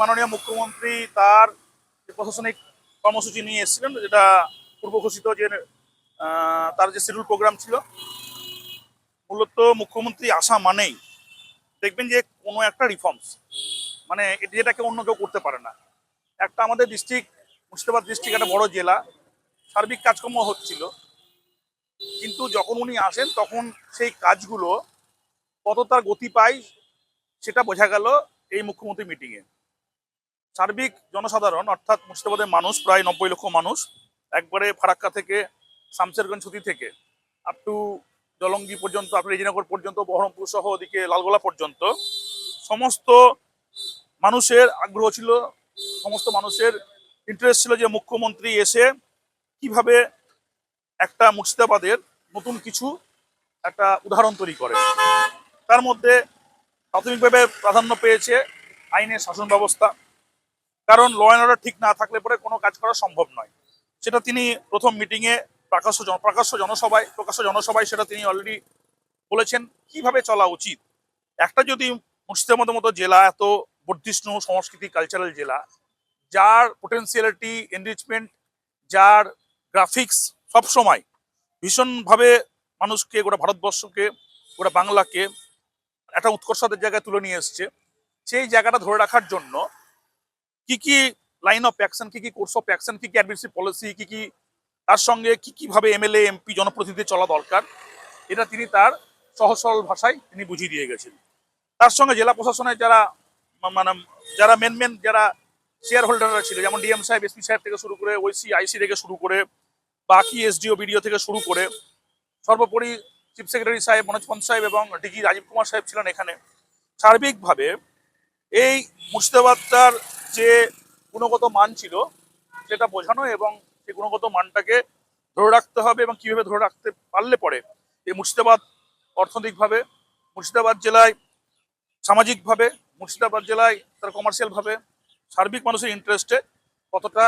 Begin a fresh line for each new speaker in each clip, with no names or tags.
মাননীয় মুখ্যমন্ত্রী তার যে প্রশাসনিক কর্মসূচি নিয়ে এসেছিলেন, যেটা পূর্ব ঘোষিত যে তার যে শিডিউল প্রোগ্রাম ছিল, মূলত মুখ্যমন্ত্রী আসা মানেই দেখবেন যে কোনো একটা রিফর্মস মানে এটি যেটাকে অন্য কেউ করতে পারে না। একটা আমাদের ডিস্ট্রিক্ট মুর্শিদাবাদ ডিস্ট্রিক্ট একটা বড় জেলা, সার্বিক কাজকর্ম হচ্ছিল, কিন্তু যখন উনি আসেন, তখন সেই কাজগুলো কত তার গতি পায়, সেটা বোঝা গেল এই মুখ্যমন্ত্রী মিটিংয়ে সার্বিক জনসাধারণ, অর্থাৎ মুর্শিদাবাদের মানুষ, প্রায় নব্বই লক্ষ মানুষ, একবারে ফারাক্কা থেকে শামসেরগঞ্জ ছুটি থেকে আপ টু জলঙ্গি পর্যন্ত আপনার রেজিনগর পর্যন্ত, বহরমপুর সহ ওদিকে লালগোলা পর্যন্ত, সমস্ত মানুষের আগ্রহ ছিল, সমস্ত মানুষের ইন্টারেস্ট ছিল যে মুখ্যমন্ত্রী এসে কীভাবে একটা মুর্শিদাবাদের নতুন কিছু, একটা উদাহরণ তৈরি করে। তার মধ্যে প্রাথমিকভাবে প্রাধান্য পেয়েছে আইনের শাসন ব্যবস্থা কারণ ল অ্যান্ড ঠিক না থাকলে পরে কোনো কাজ করা সম্ভব নয়। সেটা তিনি প্রথম মিটিংয়ে প্রকাশ্য প্রকাশ্য জনসভায় প্রকাশ্য জনসভায় সেটা তিনি অলরেডি বলেছেন, কীভাবে চলা উচিত? একটা যদি মুর্শিদাবাদের মতো জেলা, এত বর্ধিষ্ণু সংস্কৃতি কালচারাল জেলা, যার পোটেন্সিয়ালিটি এনরিচমেন্ট যার গ্রাফিক্স সবসময় ভীষণভাবে মানুষকে, গোটা ভারতবর্ষকে, গোটা বাংলাকে একটা উৎকর্ষতার জায়গায় তুলে নিয়ে এসছে, সেই জায়গাটা ধরে রাখার জন্য কি কি লাইন অফ অ্যাকশন কি কি কোর্স অফ অ্যাকশন কি কি অ্যাডমিনিস্ট্রেটিভ পলিসি কি কি তার সঙ্গে কি কীভাবে এমএলএ এমপি জনপ্রতিনিধি চলা দরকার, এটা তিনি তার সহজ সরল ভাষায় তিনি বুঝিয়ে দিয়ে গেছেন। তার সঙ্গে জেলা প্রশাসনের যারা মানে যারা মেন মেন যারা শেয়ার হোল্ডাররা ছিল, যেমন ডিএম সাহেব এসপি সাহেব থেকে শুরু করে ওইসি আইসি থেকে শুরু করে বাকি এসডিও বিডিও থেকে শুরু করে সর্বোপরি চিফ সেক্রেটারি সাহেব, মনোজ পন্ত সাহেব এবং ডিজি রাজীব কুমার সাহেব ছিলেন এখানে। সার্বিকভাবে এই মুর্শিদাবাদটার যে গুণগত মান ছিল, সেটা বোঝানো এবং সেই গুণগত মানটাকে ধরে রাখতে হবে এবং কীভাবে ধরে রাখতে পারলে পরে, এই মুর্শিদাবাদ অর্থনৈতিকভাবে, মুর্শিদাবাদ জেলায় সামাজিকভাবে, মুর্শিদাবাদ জেলায় তার কমার্শিয়ালভাবে সার্বিক মানুষের ইন্টারেস্টে কতটা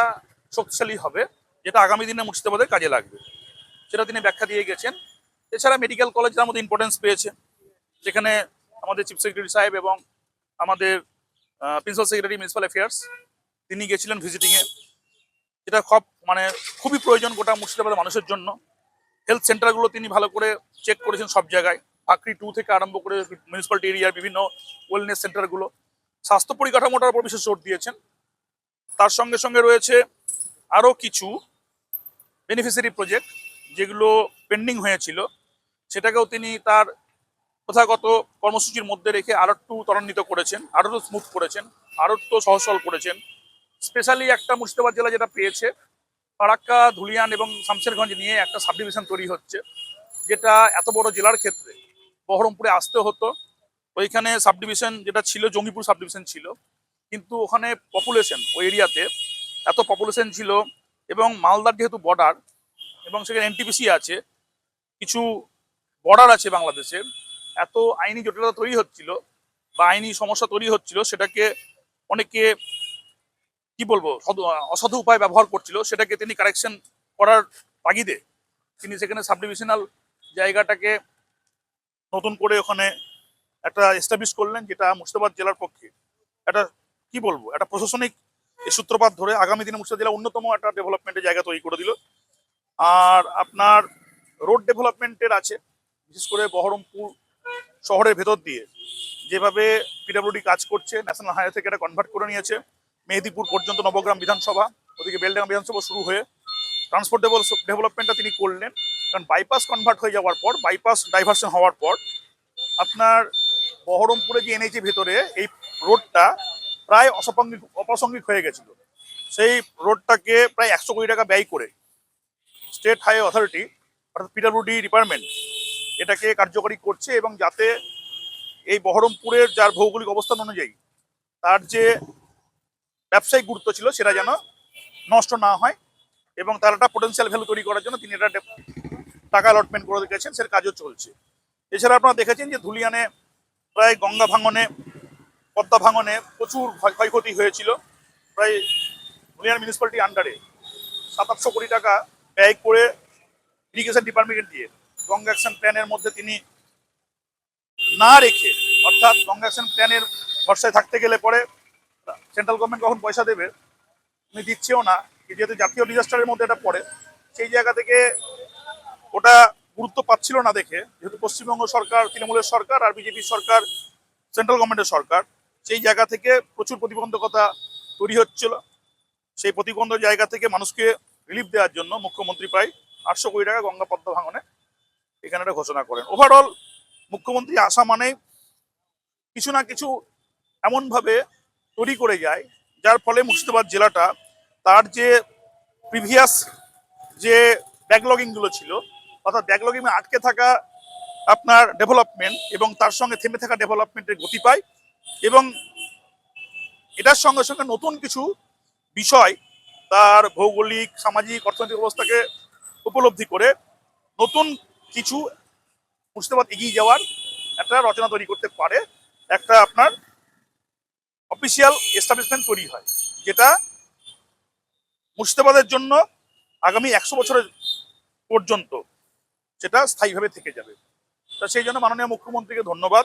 শক্তিশালী হবে, যেটা আগামী দিনে মুর্শিদাবাদের কাজে লাগবে। সেটা তিনি ব্যাখ্যা দিয়ে গেছেন। এছাড়া মেডিকেল কলেজ মধ্যে ইম্পর্টেন্স পেয়েছে। যেখানে আমাদের চিফ সেক্রেটারি সাহেব এবং আমাদের প্রিন্সিপাল সেক্রেটারি মিউনিসিপাল অ্যাফেয়ার্স তিনি গেছিলেন ভিজিটিংয়ে যেটা খুব মানে খুবই প্রয়োজন গোটা মুর্শিদাবাদের মানুষের জন্য। হেলথ সেন্টারগুলো তিনি ভালো করে চেক করেছেন সব জায়গায়। আক্রি টু থেকে আরম্ভ করে মিউনিসিপ্যালিটি এরিয়ার বিভিন্ন ওয়েলনেস সেন্টারগুলো স্বাস্থ্য পরিকাঠামোটার উপর বিশেষ জোর দিয়েছেন। তার সঙ্গে সঙ্গে রয়েছে আরও কিছু বেনিফিশিয়ারি প্রজেক্ট যেগুলো পেন্ডিং হয়েছিল। সেটাকেও তিনি তার প্রথাগত কর্মসূচির মধ্যে রেখে আরও একটু ত্বরান্বিত করেছেন, আরও একটু স্মুথ করেছেন, আরও সহজ সরল করেছেন। স্পেশালি একটা মুর্শিদাবাদ জেলা যেটা পেয়েছে ফারাক্কা ধুলিয়ান এবং শামশেরগঞ্জ নিয়ে একটা সাব ডিভিশন তৈরি হচ্ছে, যেটা এত বড় জেলার ক্ষেত্রে বহরমপুরে আসতে হতো। ওইখানে সাব ডিভিশন যেটা ছিল, জঙ্গিপুর সাব ডিভিশন ছিল, কিন্তু ওখানে পপুলেশন ওই এরিয়াতে এত পপুলেশন ছিল এবং মালদার যেহেতু বর্ডার এবং সেখানে এনটিপিসি আছে, কিছু বর্ডার আছে বাংলাদেশের এত আইনি জটিলতা তৈরি হচ্ছিল বা আইনি সমস্যা তৈরি হচ্ছিল, সেটাকে অনেকে কি বলব অসাধু উপায় ব্যবহার করছিল, সেটাকে তিনি কারেকশন করার তাগিদে তিনি সেখানে সাব ডিভিশনাল জায়গাটাকে নতুন করে ওখানে একটা এস্টাবলিশ করলেন, যেটা মুর্শিদাবাদ জেলার পক্ষে একটা, কি বলব, একটা প্রশাসনিক সূত্রপাত ধরে আগামী দিনে মুর্শিদাবাদ জেলা অন্যতম একটা ডেভেলপমেন্টের জায়গা তৈরি করে দিল। আর আপনার রোড ডেভেলপমেন্টের আছে, বিশেষ করে বহরমপুর শহরের ভেতর দিয়ে। যেভাবে পিডাব্লিউডি কাজ করছে ন্যাশনাল হাইওয়ে থেকে এটা কনভার্ট করে নিয়েছে। মেহেদিপুর পর্যন্ত নবগ্রাম বিধানসভা, ওদিকে বেলডাঙ্গা বিধানসভা শুরু হয়ে ট্রান্সপোর্ট ডেভেলপমেন্টটা তিনি করলেন। কারণ বাইপাস কনভার্ট হয়ে যাওয়ার পর বাইপাস ডাইভার্সন হওয়ার পর, আপনার বহরমপুরে যে এনেছে ভেতরে এই রোডটা প্রায় অসাপ্রাঙ্গিক অপ্রাসঙ্গিক হয়ে গেছিল। সেই রোডটাকে প্রায় একশো কোটি টাকা ব্যয় করে স্টেট হাইওয়ে অথরিটি অর্থাৎ পিডাব্লিউডি ডিপার্টমেন্ট এটাকে কার্যকরী করছে এবং যাতে এই বহরমপুরের যার ভৌগোলিক অবস্থান অনুযায়ী তার যে ব্যবসায়িক গুরুত্ব ছিল সেটা যেন নষ্ট না হয় এবং তার একটা পোটেন্সিয়াল ভ্যালু তৈরি করার জন্য তিনি এটা টাকা অ্যালটমেন্ট করে গেছেন, সের কাজও চলছে। এছাড়া আপনারা দেখেছেন যে ধুলিয়ানে প্রায় গঙ্গা ভাঙনে, পদ্মা ভাঙনে প্রচুর ক্ষয়- ক্ষয়ক্ষতি হয়েছিল। প্রায় ধুলিয়ান মিউনিসিপ্যালিটি আন্ডারে সাত আটশো কোটি টাকা ব্যয় করে ইরিগেশন ডিপার্টমেন্ট দিয়ে গঙ্গা অ্যাকশন প্ল্যানের মধ্যে তিনি না রেখে, অর্থাৎ গঙ্গা অ্যাকশন প্ল্যানের ভরসায় থাকতে গেলে পরে সেন্ট্রাল গভর্নমেন্ট কখন পয়সা দেবে উনি দিচ্ছেও না। যেহেতু জাতীয় ডিজাস্টারের মধ্যে এটা পড়ে, সেই জায়গা থেকে ওটা গুরুত্ব পাচ্ছিল না দেখে, যেহেতু পশ্চিমবঙ্গ সরকার, তৃণমূলের সরকার আর বিজেপি সরকার সেন্ট্রাল গভর্নমেন্টের সরকার, সেই জায়গা থেকে প্রচুর প্রতিবন্ধকতা তৈরি হচ্ছিল। সেই প্রতিবন্ধ জায়গা থেকে মানুষকে রিলিফ দেওয়ার জন্য মুখ্যমন্ত্রী প্রায় আটশো কোটি টাকা গঙ্গা পদ্মা ভাঙনে এখানে একটা ঘোষণা করেন। ওভারঅল মুখ্যমন্ত্রী আসা মানে কিছু না কিছু এমনভাবে তৈরি করে যায়, যার ফলে মুর্শিদাবাদ জেলাটা তার যে প্রিভিয়াস যে ব্যাকলগিংগুলো ছিল, অর্থাৎ ব্যাকলগিং আটকে থাকা আপনার ডেভেলপমেন্ট এবং তার সঙ্গে থেমে থাকা ডেভেলপমেন্টের গতি পায় এবং এটার সঙ্গে সঙ্গে নতুন কিছু বিষয় তার ভৌগোলিক, সামাজিক, অর্থনৈতিক অবস্থাকে উপলব্ধি করে নতুন কিছু মুর্শিদাবাদ এগিয়ে যাওয়ার একটা রচনা তৈরি করতে পারে। একটা আপনার অফিসিয়াল এস্টাবলিশমেন্ট তৈরি হয়, যেটা মুর্শিদাবাদের জন্য আগামী একশো বছরের পর্যন্ত সেটা স্থায়ীভাবে থেকে যাবে। তা সেই জন্য মাননীয় মুখ্যমন্ত্রীকে ধন্যবাদ।